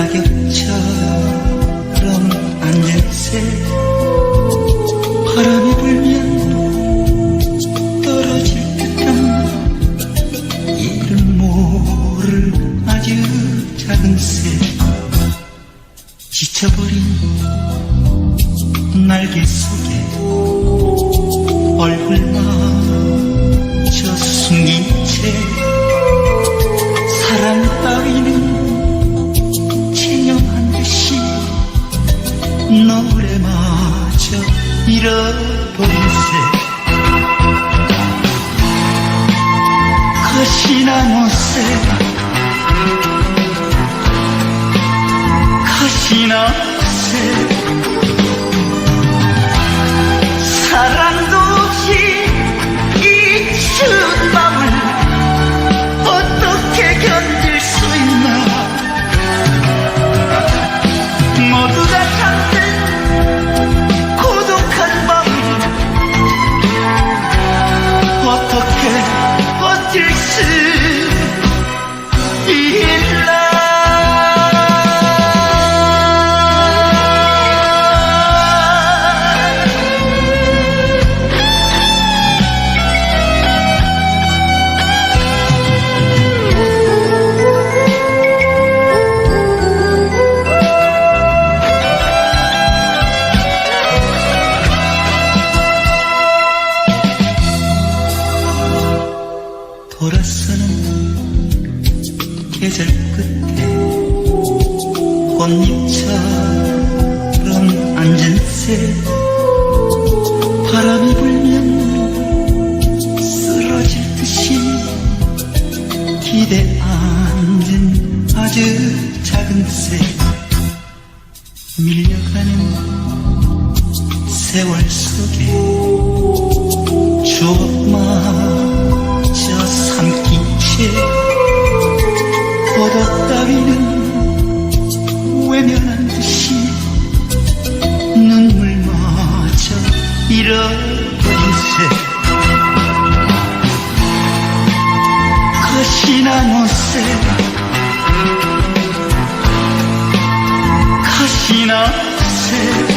낙엽처럼 안녕세 바람이 불면 떨어질 듯한 이름 모를 아주 작은 새. 지쳐버린 날개 속에 새 가시나무새 가시나무새 계절 끝에 꽃잎처럼 앉은 새 바람이 불면 쓰러질 듯이 기대 앉은 아주 작은 새 밀려가는 세월 속에 추억마저 채 보다 따위는 외면한 듯이 눈물마저 잃어버린새 가시나 옷에 가시나 옷에